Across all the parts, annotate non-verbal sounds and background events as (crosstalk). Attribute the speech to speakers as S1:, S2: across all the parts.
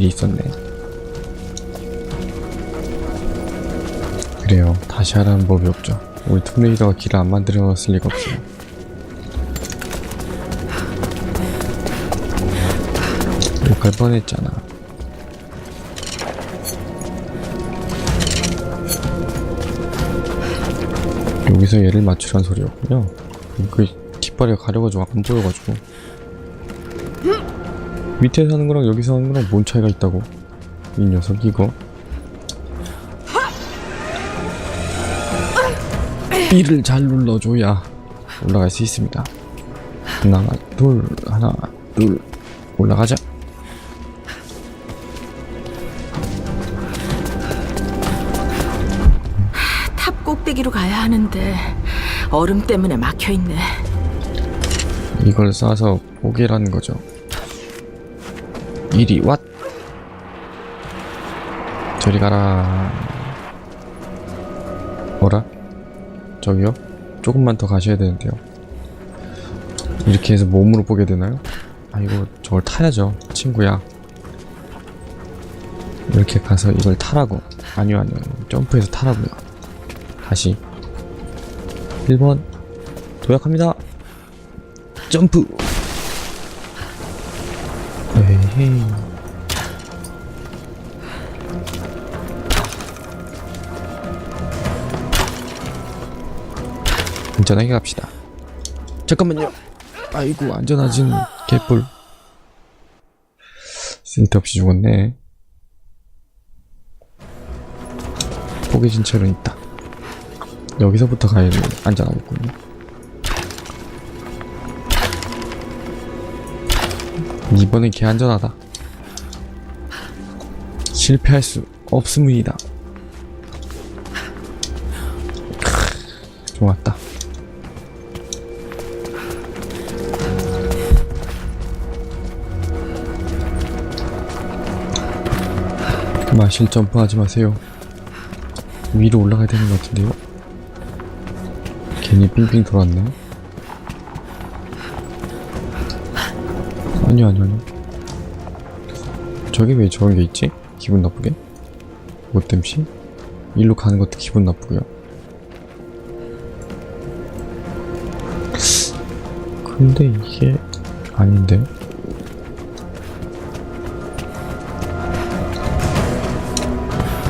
S1: 길이 있었네. 그래요. 다시 하라는 법이 없죠. 우리 툼레이더가 길을 안 만들어 놨을 리가 없어요. 욕할 뻔했잖아. 여기서 얘를 맞추란 소리였군요. 그 뒷발이 가려가지고 안 보여가지고. 밑에서 하는 거랑 여기서 하는 거랑 뭔 차이가 있다고. 이 녀석 이거. B를 잘 눌러줘야 올라갈 수 있습니다. 하나, 둘, 하나, 둘, 올라가자.
S2: 탑 꼭대기로 가야 하는데 얼음 때문에 막혀 있네.
S1: 이걸 쏴서 보게라는 거죠. 이리 왓! 저리 가라. 뭐라? 저기요? 조금만 더 가셔야 되는데요. 이렇게 해서 몸으로 보게 되나요? 아, 이거 저걸 타야죠. 친구야. 이렇게 가서 이걸 타라고. 아니요, 아니요. 점프해서 타라고요. 다시. 1번. 도약합니다. 점프. 에헤이. 안전하게 갑시다. 잠깐만요. 아이고 안전하진 개뿔. 쓸데없이 죽었네. 포개진 채로 있다. 여기서부터 가야 안전하겠군요. 이번엔 개 안전하다. 실패할 수 없음이다. 크, 좋았다. 마실 점프하지 마세요. 위로 올라가야 되는 것 같은데요? 괜히 빙빙 돌았네. 아니요 아니요 아니요 저게 왜 저런 게 있지? 기분 나쁘게? 못됨시? 일로 가는 것도 기분 나쁘고요 근데 이게 아닌데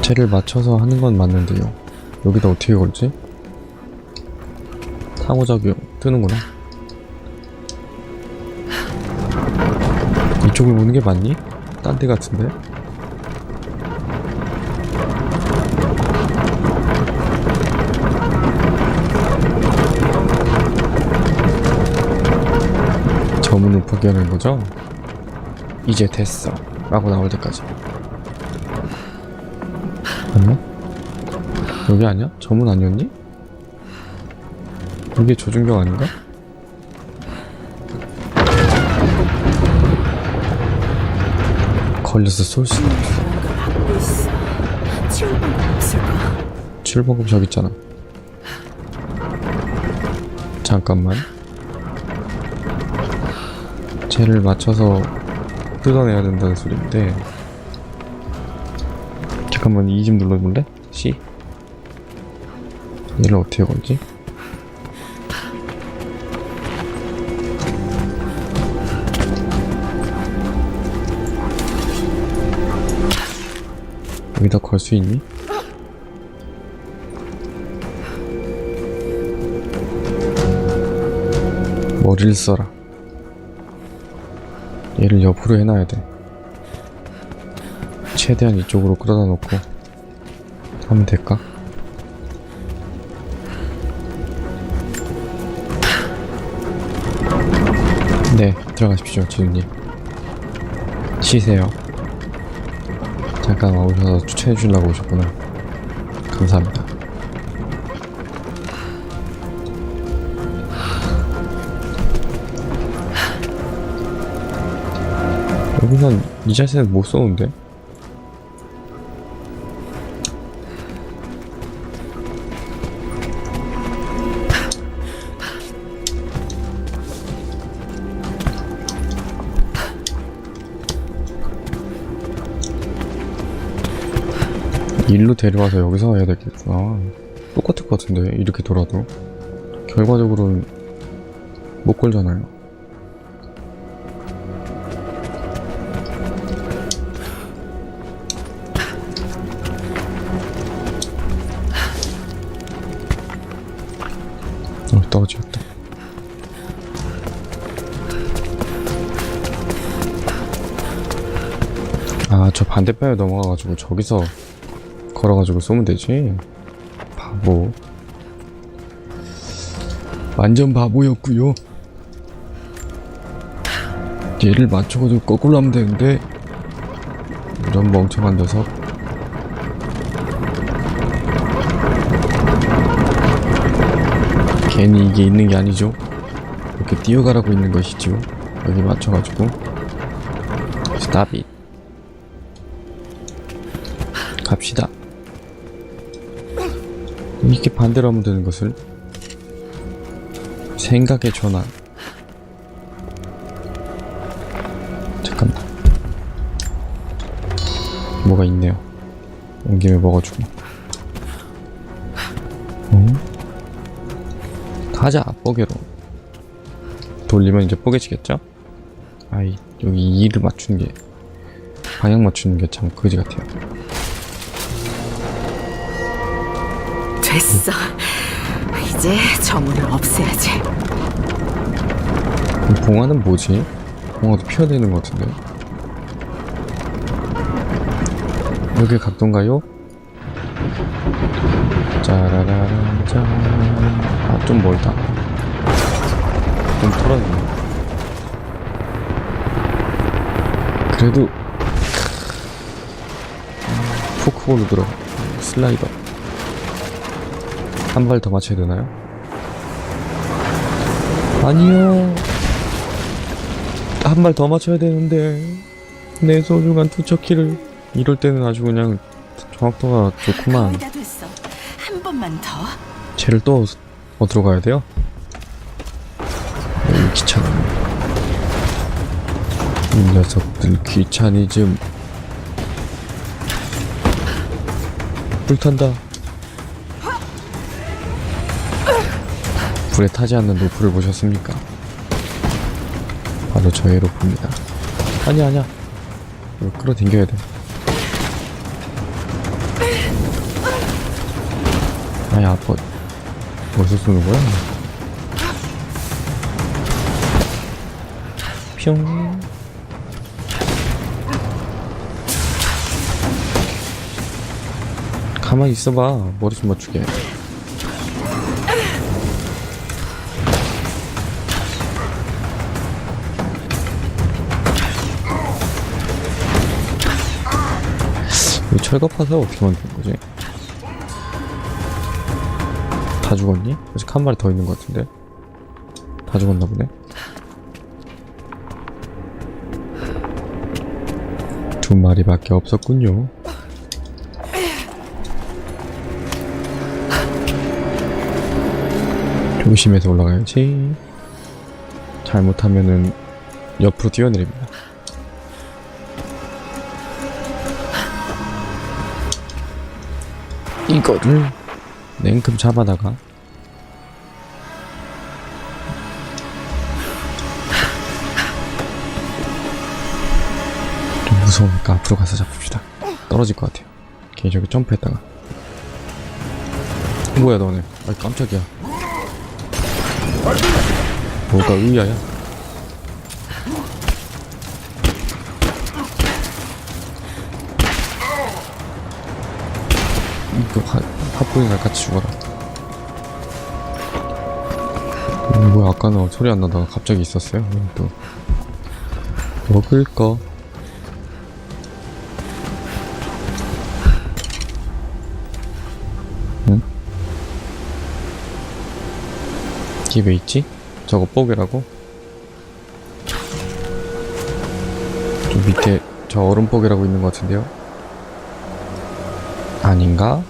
S1: 쟤를 맞춰서 하는 건 맞는데요 여기다 어떻게 걸지? 상호작용 뜨는구나 이쪽을 보는 게 맞니? 딴 데 같은데? 저 문을 포기하는 거죠? 이제 됐어 라고 나올 때까지 아니야? 여기 아니야? 저 문 아니었니? 이게 조준경 아닌가? 걸려서 쏠 수가 없어.
S2: 치울 방법 없을까?
S1: 저기 있잖아 잠깐만 쟤를 맞춰서 뜯어내야 된다는 소리인데 잠깐만 이좀 눌러볼래? C 얘를 어떻게 걸지? 여기다 걸 수 있니? 머리를 써라. 얘를 옆으로 해놔야 돼. 최대한 이쪽으로 끌어다 놓고 하면 될까? 네, 들어가십시오, 지훈님. 쉬세요. 잠깐 와오셔서 추천해 주려고 오셨구나. 감사합니다. 여기선 이 자세는 못 쏘는데? 일로 데려와서 여기서 해야 되겠구나. 똑같을 것 같은데 이렇게 돌아도 결과적으로는 못 걸잖아요. 어, 떨어지겠다. 아, 저 반대편에 넘어가가지고 저기서 걸어가지고 쏘면 되지. 바보. 완전 바보였구요. 얘를 맞춰가지고 거꾸로 하면 되는데 이런 멍청한 녀석. 괜히 이게 있는 게 아니죠. 이렇게 뛰어가라고 있는 것이죠. 여기 맞춰가지고 스탑 잇. 갑시다. 이렇게 반대로 하면 되는 것을 생각의 전환. 잠깐만. 뭐가 있네요. 온 김에 먹어주고. 어? 가자, 뽀개로. 돌리면 이제 뽀개지겠죠? 아이, 여기 이를 맞추는 게, 방향 맞추는 게 참 거지 같아요.
S2: 됐어. 이제 저 문을 없애야지.
S1: 이 봉화는 뭐지? 봉화도 피어내는 것 같은데. 여기 각도인가요? 짜라라란 짠. 아, 좀 멀다. 좀 털어지네. 그래도 음, 포크볼로 들어 슬라이더 한 발 더 맞춰야 되나요? 아니요. 한 발 더 맞춰야 되는데 내 소중한 투척키를 이럴 때는 아주 그냥 정확도가 좋구만.
S2: 한 번만 더.
S1: 쟤를 또 어디로 가야 돼요? 어이 귀찮아. 이 녀석들 귀차니즘. 불탄다. 불에 타지 않는 로프를 보셨습니까? 바로 저의 로프입니다. 아니야 아니야. 이거 끌어당겨야 돼. 아이 아파. 어디서 쏘는 거야? 뿅. 가만히 있어봐. 머리 좀 맞추게. 철거 파서 어떻게 만드는 거지? 다 죽었니? 아직 한 마리 더 있는 것 같은데? 다 죽었나 보네? 두 마리밖에 없었군요. 조심해서 올라가야지. 잘못하면은 옆으로 뛰어내립니다. 이거를. 냉큼 잡아다가. 좀 무서우니까 앞으로 가서 잡읍시다. 떨어질 것 같아요. 걔 저기 점프했다가. 뭐야 너네. 아 깜짝이야. 뭐가 의야야 이거 하, 하프인가 같이 죽어라 음, 뭐야 아까는 소리 안 나다가 갑자기 있었어요 여기 또 먹을 거 응? 이게 왜 있지? 저거 뽀개라고? 저 밑에 저 얼음 뽀개라고 있는 것 같은데요? 아닌가?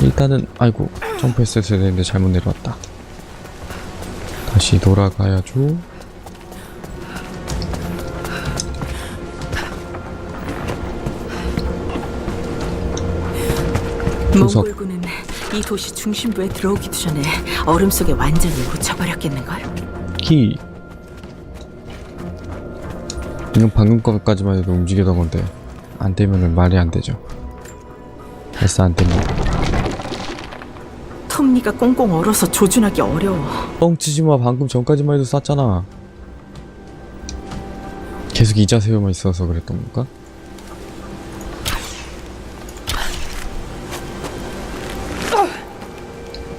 S1: 일단은 아이고 점프했어야 되는데 잘못 내려왔다. 다시 돌아가야죠.
S2: 몽골군은 이 도시 중심부에 들어오기도 전에 얼음 속에 완전히 묻혀버렸겠는걸?
S1: 키 이건 방금 것까지만 해도 움직이던 건데. 안 되면은 말이 안 되죠. 됐어 안 되면
S2: 톱니가 꽁꽁 얼어서 조준하기 어려워.
S1: 뻥치지 마. 방금 전까지만 해도 쌌잖아. 계속 이 자세로만 있어서 그랬던 건가?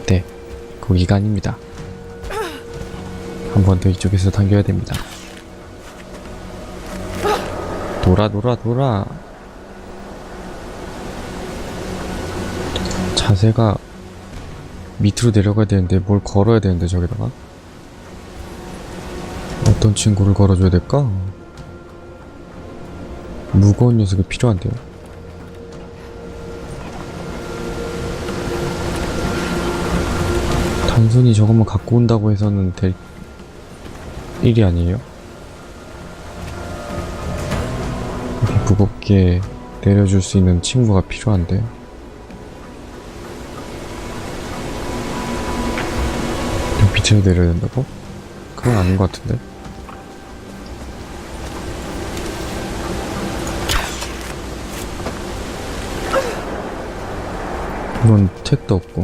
S1: 네. 거기가 아닙니다. 한 번 더 이쪽에서 당겨야 됩니다. 돌아 돌아 돌아 자세가 밑으로 내려가야 되는데 뭘 걸어야 되는데 저기다가? 어떤 친구를 걸어줘야 될까? 무거운 녀석이 필요한데요. 단순히 저것만 갖고 온다고 해서는 될 일이 아니에요? 무겁게 내려줄 수 있는 친구가 필요한데 밑으로 내려야 된다고? 그건 아닌 것 같은데 이건 택도 없고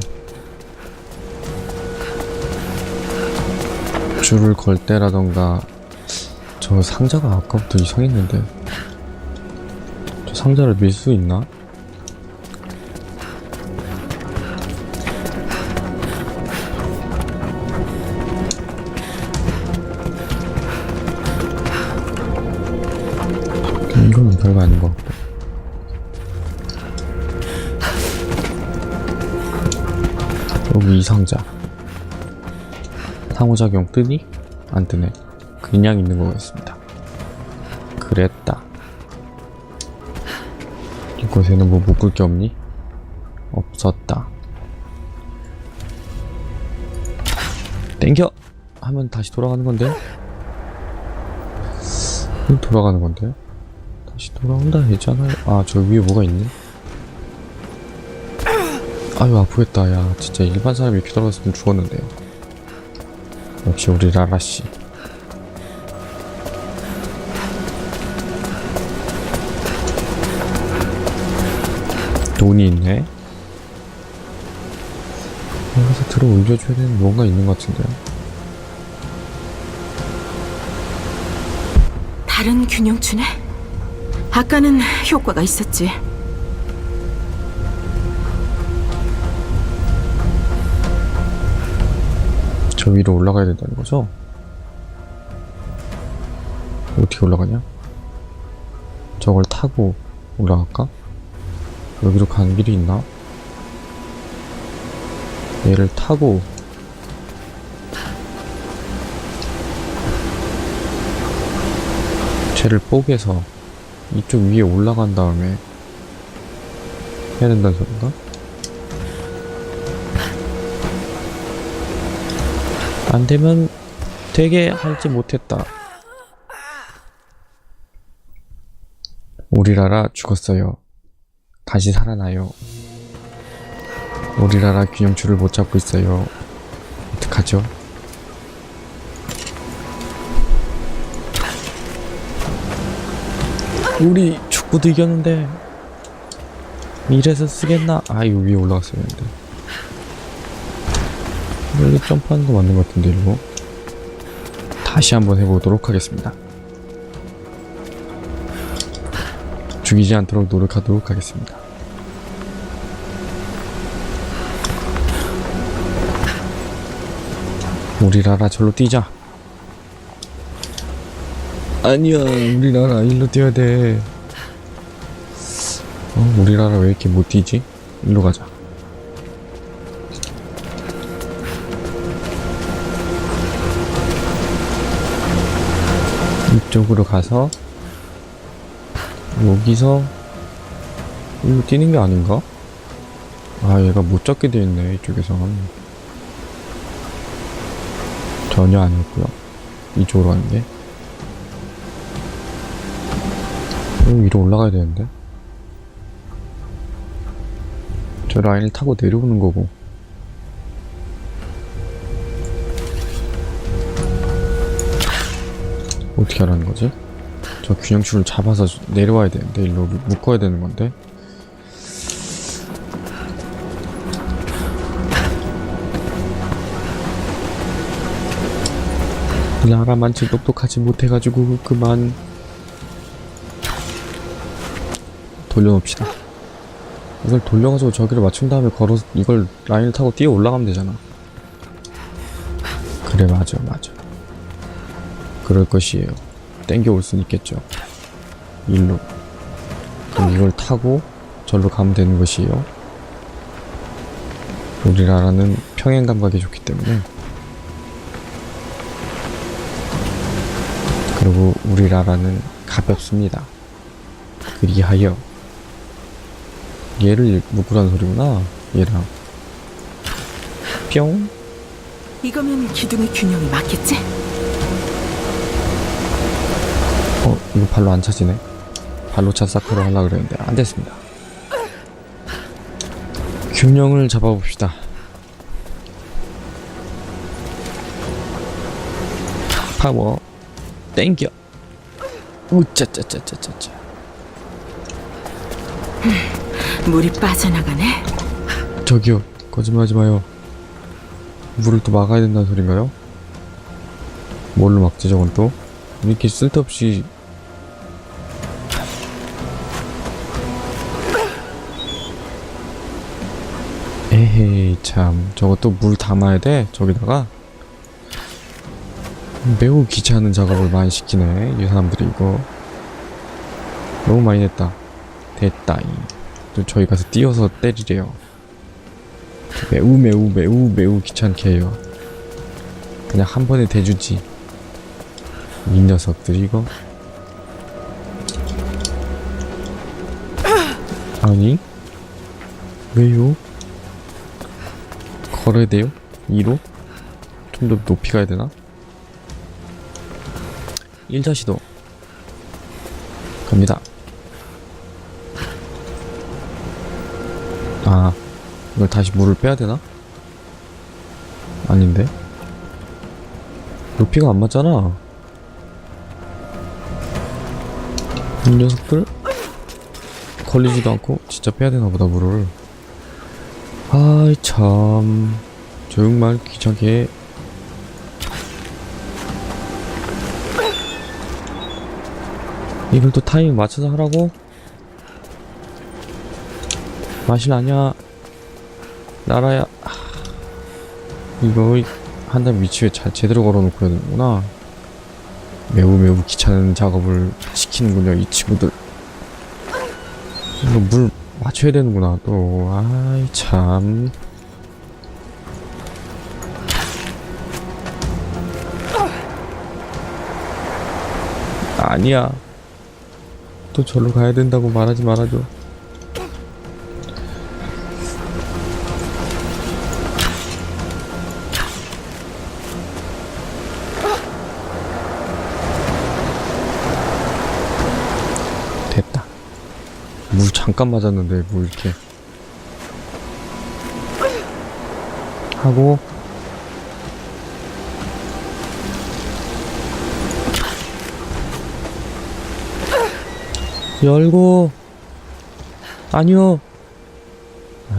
S1: 줄을 걸 때라던가 저 상자가 아까부터 이상했는데 저 상자를 밀 수 있나? 여기 이 상자 상호작용 뜨니? 안 뜨네 그냥 있는 거겠습니다 그랬다 이곳에는 뭐 묶을 게 없니? 없었다 땡겨! 하면 다시 돌아가는 건데? 음, 돌아가는 건데? 다시 돌아온다 했잖아요 아 저 위에 뭐가 있네 아유 아프겠다. 야 진짜 일반 사람이 떨어졌으면 죽었는데요 역시 우리 라라씨. 돈이 있네? 여기서 들어 올려줘야 되는 뭔가 있는 것 같은데요
S2: 다른 균형추네? 아까는 효과가 있었지.
S1: 저 위로 올라가야 된다는 거죠? 어떻게 올라가냐? 저걸 타고 올라갈까? 여기로 가는 길이 있나? 얘를 타고 쟤를 뽀개서 이쪽 위에 올라간 다음에 해야 된다는 소린가? 안 되면 되게 할지 못했다. 우리라라 죽었어요. 다시 살아나요. 우리라라 균형추를 못 잡고 있어요. 어떡하죠? 우리 축구도 이겼는데 이래서 쓰겠나? 아 이거 위에 올라갔어야 했는데 여기 점프하는 거 맞는 것 같은데 이거? 다시 한번 해보도록 하겠습니다. 죽이지 않도록 노력하도록 하겠습니다. 우리 라라 절로 뛰자. 아니야 우리 라라 일로 뛰어야 돼. 어, 우리 라라 왜 이렇게 못 뛰지? 일로 가자 이쪽으로 가서 여기서 일로 뛰는 게 아닌가? 아 얘가 못 잡게 돼 있네 이쪽에선 전혀 아니었고요 이쪽으로 가는 게 여기 위로 올라가야 되는데 저 라인을 타고 내려오는 거고. 어떻게 하라는 거지? 저 균형줄을 잡아서 내려와야 되는데 일로 묶어야 되는 건데. 나라만치 똑똑하지 못해가지고 그만. 돌려놓읍시다. 이걸 돌려가지고 저기를 맞춘 다음에 걸어서 이걸 라인을 타고 뛰어 올라가면 되잖아. 그래 맞아 맞아 그럴 것이에요. 땡겨 올 수는 있겠죠. 일로. 그럼 이걸 타고 절로 가면 되는 것이에요. 우리나라는 평행 감각이 좋기 때문에. 그리고 우리나라는 가볍습니다. 그리하여 얘를 묶으라는 소리구나 얘랑. 뿅.
S2: 이거면 기둥의 균형이 맞겠지?
S1: 어, 이거 발로 안 차지네. 발로 차 사커로 하려고 그랬는데 안 됐습니다. 균형을 잡아봅시다. 파워, 땡겨. 우짜짜짜짜짜짜.
S2: 물이 빠져나가네.
S1: 저기요, 거짓말하지 마요. 물을 또 막아야 된다는 소린가요? 뭘로 막지 저건 또? 이렇게 쓸데없이 헤이 참. 저것도 물 담아야 돼? 저기다가? 매우 귀찮은 작업을 많이 시키네 이 사람들이 이거. 너무 많이 냈다. 됐다 또 저희 가서 뛰어서 때리래요. 매우 매우 매우 매우 귀찮게 해요. 그냥 한 번에 대주지. 이 녀석들 이거. 아니? 왜요? 걸어야 돼요? 2로? 좀 더 높이 가야 되나? 1자 시도 갑니다 아 이걸 다시 물을 빼야 되나? 아닌데 높이가 안 맞잖아 이 녀석들 걸리지도 않고 진짜 빼야 되나 보다 물을 아이 참. 정말 귀찮게. 이걸 또 타이밍 맞춰서 하라고? 맛이 나냐 나라야. 하, 이거 한단 위치에 잘 제대로 걸어놓고 해야 되는구나. 매우 매우 귀찮은 작업을 시키는군요 이 친구들. 이거 물 맞춰야 되는구나 또. 아이 참. 아니야. 또 절로 가야 된다고 말하지 말아줘 물 잠깐 맞았는데 뭐 이렇게. 하고. 열고. 아니요.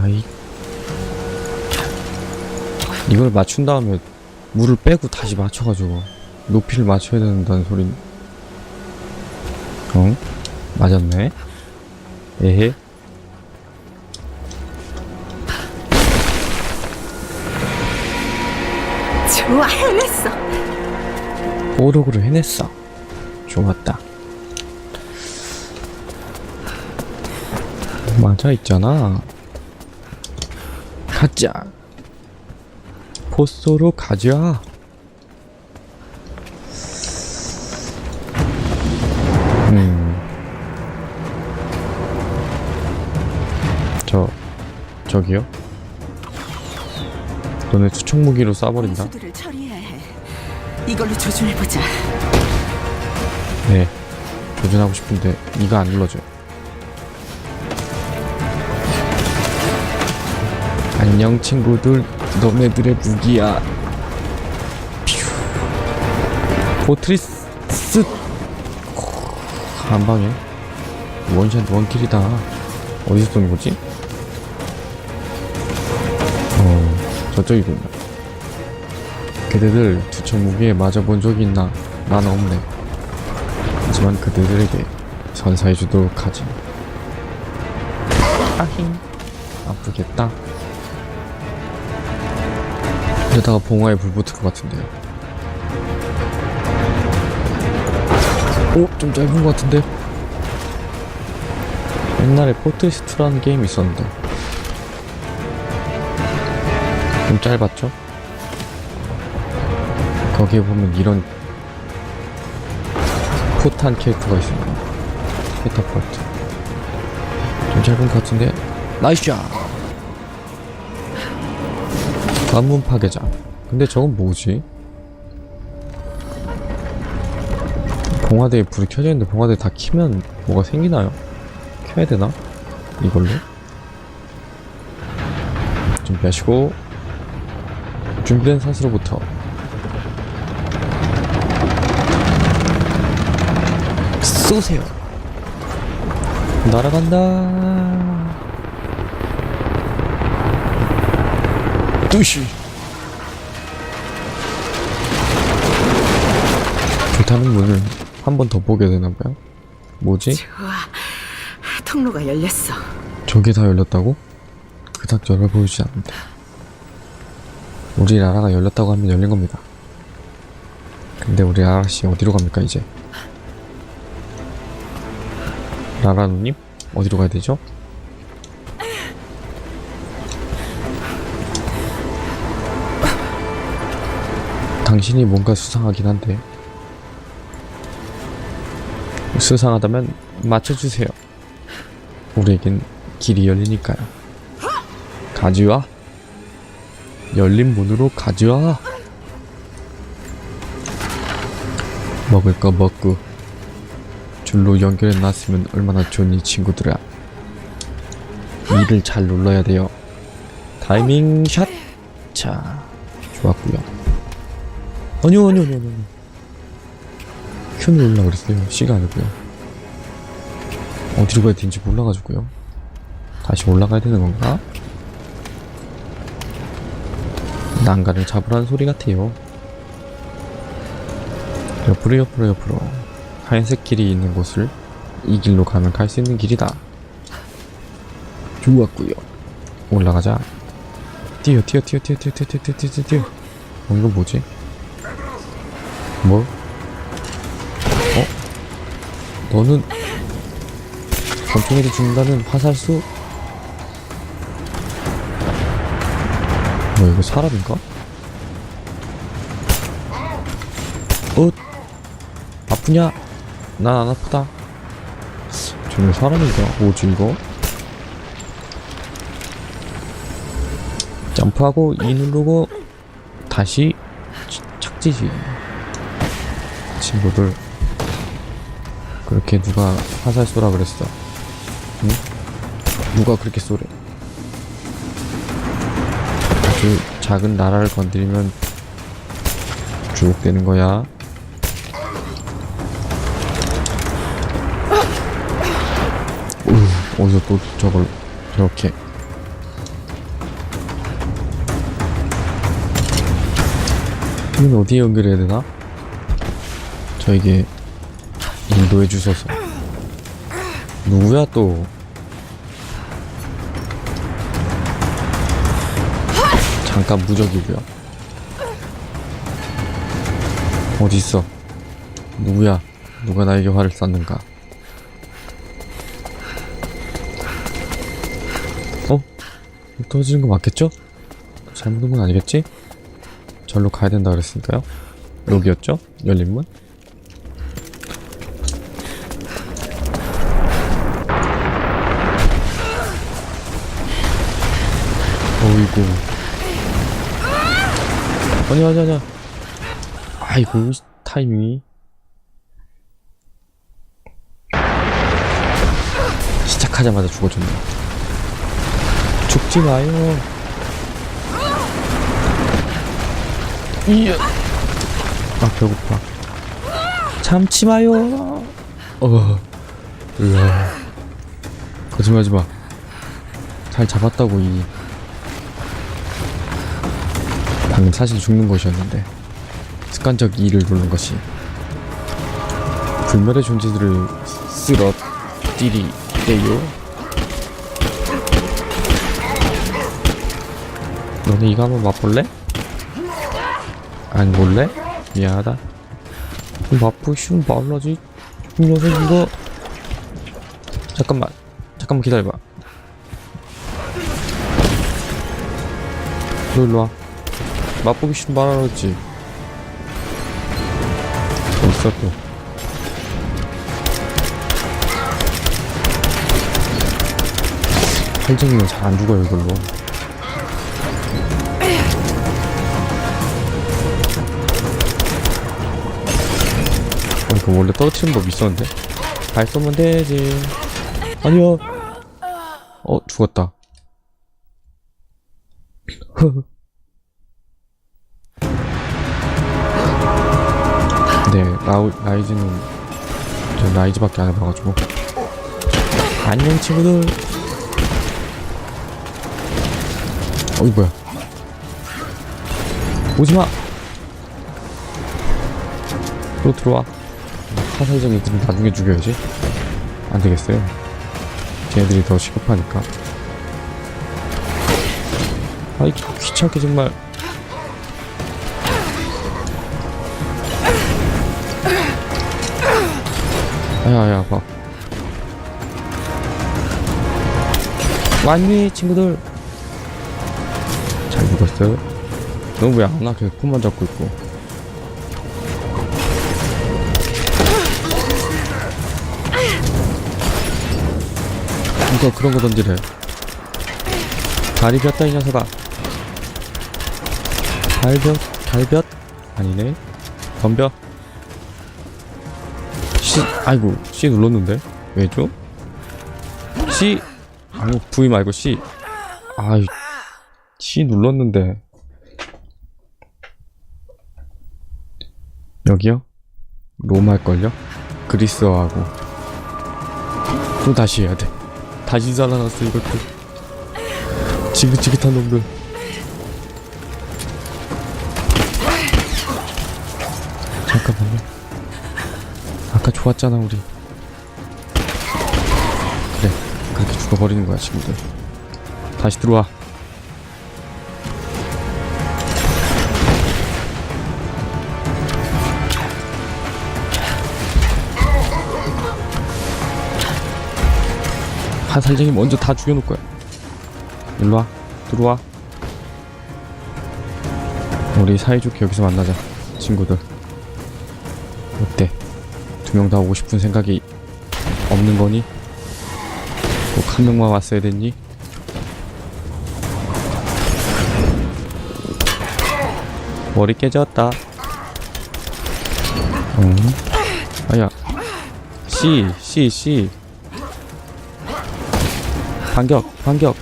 S1: 아이. 이걸 맞춘 다음에 물을 빼고 다시 맞춰가지고 높이를 맞춰야 된다는 소린. 어? 맞았네 에헤.
S2: 좋아, 해냈어.
S1: 뽀록으로 해냈어. 좋았다. 맞아 있잖아. 가자. 포스로 가자 저기요 너네 수청 무기로 쏴버린다
S2: 수들을 처리해야 해. 이걸로 조준해 보자.
S1: 네. 도전하고 싶은데 이가 안 눌러져요. 안녕 친구들 너네들의 무기야 퓨. 포트리스 한 방에 원샷 원킬이다 어디서 쏘는 거지? 저쪽이군요 그대들 투척 무기에 맞아본 적이 있나? 난 없네 하지만 그대들에게 선사해주도록 하지 아힝 아프겠다 이러다가 봉화에 불 붙을 것 같은데요 오? 좀 짧은 것 같은데? 옛날에 포트리스트라는 게임이 있었는데 좀 짧았죠? 거기에 보면 이런 포탄 캐릭터가 있습니다 캐터펄트 좀 짧은 것 같은데 나이스 샷 관문 파괴자 근데 저건 뭐지? 봉화대에 불이 켜져 있는데 봉화대 다 키면 뭐가 생기나요? 켜야 되나? 이걸로? 준비하시고 준비된 사수로부터 쏘세요 날아간다 뚜시 좋다는 문을 한 번 더 보게 되나봐요 뭐지?
S2: 좋아. 통로가 열렸어.
S1: 저게 다 열렸다고? 그닥 열어 보이지 않는다. 우리 라라가 열렸다고 하면 열린 겁니다. 근데 우리 라라씨 어디로 갑니까, 이제? 라라 누님? 어디로 가야 되죠? 당신이 뭔가 수상하긴 한데. 수상하다면 맞춰주세요. 우리에겐 길이 열리니까요. 가지와 열린 문으로 가지와 먹을 거 먹고 줄로 연결해 놨으면 얼마나 좋니 친구들아. 이를 잘 눌러야 돼요. 타이밍 샷. 자, 좋았고요. 아니요, 아니요, 아니요, 아니요. 큐 눌러 그랬어요. C가 아니고요. 어디로 가야 되는지 몰라가지고요. 다시 올라가야 되는 건가? 난간을 잡으라는 소리 같아요. 옆으로 옆으로 옆으로 하얀색 길이 있는 곳을 이 길로 가면 갈 수 있는 길이다. 좋았고요. 올라가자. 뛰어 뛰어 뛰어 뛰어 뛰어 뛰어 뛰어 뛰어 뛰어 뛰어. 어 이건 뭐지? 뭐? 어? 너는 권총에도 죽는다는 화살수? 뭐 이거 사람인가? 어? 아프냐? 난 안 아프다. 저는 사람인가? 뭐지 이거? 점프하고 E 누르고 다시 치- 착지지. 친구들 그렇게 누가 화살 쏘라 그랬어? 응? 누가 그렇게 쏘래? 아주 작은 나라를 건드리면 쭉 되는 거야. 우, 어디서 또 저걸 저렇게 이건 어디에 연결해야 되나? 저에게 인도해 주소서. 누구야 또? 잠깐 무적이고요. 어디 있어? 누구야? 누가 나에게 화를 쐈는가? 어? 떨어지는 거 맞겠죠? 잘못 온건 아니겠지? 절로 가야 된다 그랬으니까요. 여기였죠? 열린 문? 어이구. 아니 아니 아니 아이고 타이밍이. 시작하자마자 죽어졌네. 죽지 마요. 아 배고파. 참치 마요. 어 으아. 거짓말하지 마잘 잡았다고 이 방금 사실 죽는 것이었는데 습관적 이를 누른 것이 불멸의 존재들을 쓸어 띠리대요. 너네 이거 한번 맛볼래? 안 볼래? 미안하다. 맛보시면 말라지. 이 녀석 이거. 잠깐만. 잠깐만 기다려봐. 너 일로 와. 맛보기 싫으면 말하라 했지. 어딨어 또. 팔쟁이는 잘 안 죽어요 이걸로. 어, 이거 원래 떨어뜨리는 법 있었는데? 발 쏘면 되지. 아니야. 어, 죽었다. (laughs) 네, 라우, 라이즈는, 저 라이즈밖에 안 해봐가지고. 안녕, 친구들. 어이, 뭐야. 오지마! 또 들어와. 화살쟁이 들은 나중에 죽여야지. 안 되겠어요. 쟤네들이 더 시급하니까. 아이, 귀찮게 정말. 야야, 봐. 왔니, 친구들? 잘 죽었어요? 너왜안 와? 계속 폰만 잡고 있고. 이거 그런 거 던지래. 다리 볐다 이 녀석아. 달볕 달볕 아니네. 덤벼. 아이고 C 눌렀는데 왜죠? C 아니 V 말고 C. 아이 C 눌렀는데 여기요? 로마 할걸요? 그리스어하고 또 다시 해야 돼. 다시 살아났어 이것들 지긋지긋한 놈들 좋았잖아 우리 그래 그렇게 죽어버리는 거야 친구들 다시 들어와 화살쟁이 먼저 다 죽여놓을 거야. 일로와. 들어와. 우리 사이좋게 여기서 만나자. 친구들. 두 명 다 오고 싶은 생각이 없는 거니? 꼭 한 명만 왔어야 됐니? 머리 깨졌다. 응? 아야. C, C, C. 반격 반격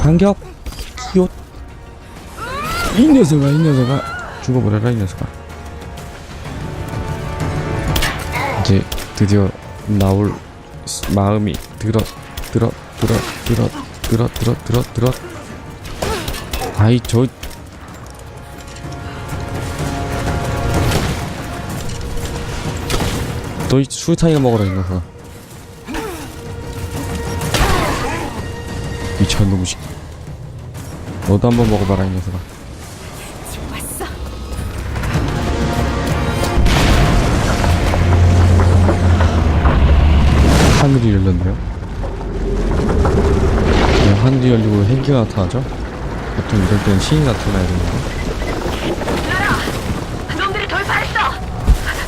S1: 반격 기옷 이 녀석아 이 녀석아 죽어버려라 이 녀석아 이제 드디어 나올 스- 마음이 들어 들어 들어 들어 들어 들어 들어 들어. 아이 저. 너희 수류탄이나 먹어라 이 녀석아 미쳤놈 식. 너도 한번 먹어봐라 이 녀석아 하늘이 열렸네요 왜 하늘이 열리고 헬기가 나타나죠? 보통 이럴 땐 신이 나타나야 되는데
S2: 놈들이 돌파했어.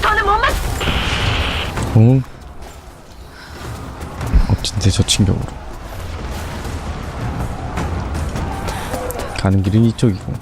S2: 더는 못 맞.
S1: 어? 어쩐데 저 친격으로 가는 길은 이쪽이고